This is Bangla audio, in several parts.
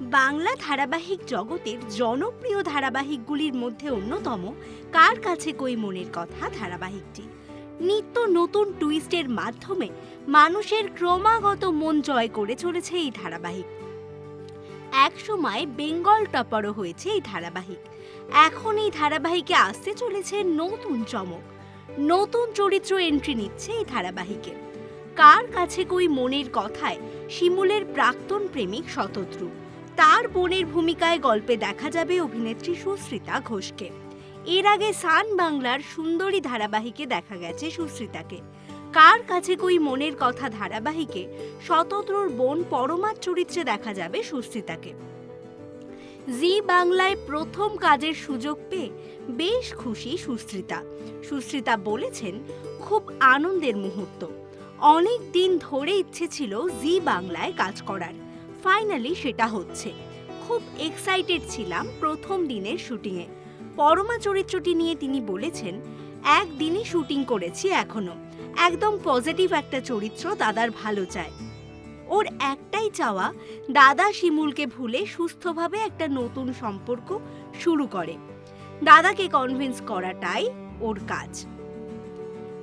বাংলা ধারাবাহিক জগতের জনপ্রিয় ধারাবাহিকগুলির মধ্যে অন্যতম কার কাছে কই মনের কথা ধারাবাহিকটি। নিত্য নতুন টুইস্টের মাধ্যমে মানুষের ক্রমাগত মন জয় করে চলেছে এই ধারাবাহিক। একসময় বেঙ্গল টপারও হয়েছে এই ধারাবাহিক। এখন এই ধারাবাহিকে আসতে চলেছে নতুন চমক। নতুন চরিত্র এন্ট্রি নিচ্ছে এই ধারাবাহিকে। কার কাছে কই মনের কথায় শিমুলের প্রাক্তন প্রেমিক শতদ্রু। তার বোনের ভূমিকায় গল্পে দেখা যাবে অভিনেত্রী সুশ্রিতা ঘোষকে। এর আগে সান বাংলার সুন্দরী ধারাবাহিকে দেখা গেছে সুশ্রিতাকে। কার কাছে কই মনের কথা ধারাবাহিকে শতদ্রুর বোন পরমার চরিত্রে দেখা যাবে সুশ্রিতাকে। জি বাংলায় প্রথম কাজের সুযোগ পেয়ে বেশ খুশি সুশ্রিতা। সুশ্রিতা বলেছেন, খুব আনন্দের মুহূর্ত। অনেক দিন ধরে ইচ্ছে ছিল জি বাংলায় কাজ করার। ফাইনালি সেটা হচ্ছে। খুব এক্সাইটেড ছিলাম প্রথম দিনের শুটিংয়ে। পরমা চরিত্রটি নিয়ে তিনি বলেছেন, একদিনই শুটিং করেছি এখনও। একদম পজিটিভ একটা চরিত্র দাদার ভালো চায়। ওর একটাই চাওয়া, দাদা শিমুলকে ভুলে সুস্থভাবে একটা নতুন সম্পর্ক শুরু করে। দাদাকে কনভিন্স করাটাই ওর কাজ।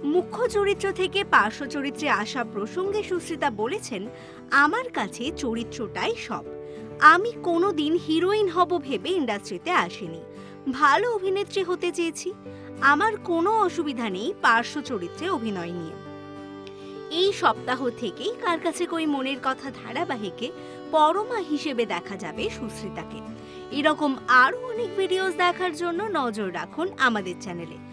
মুখ্য চরিত্র থেকে পার্শ্ব চরিত্রে আসা প্রসঙ্গে সুশ্রিতা বলেছেন, আমার কাছে চরিত্রটাই সব। আমি কোনোদিন হিরোইন হব ভেবে ইন্ডাস্ট্রিতে আসিনি। ভালো অভিনেত্রী হতে চেয়েছি। আমার কোনো অসুবিধা নেই পার্শ্ব চরিত্রে অভিনয় নিয়ে। এই সপ্তাহ থেকেই কার কাছে কই মনের কথা ধারাবাহিকে পরমা হিসেবে দেখা যাবে সুশ্রিতাকে এরকম আরও অনেক ভিডিওস দেখার জন্য নজর রাখুন আমাদের চ্যানেলে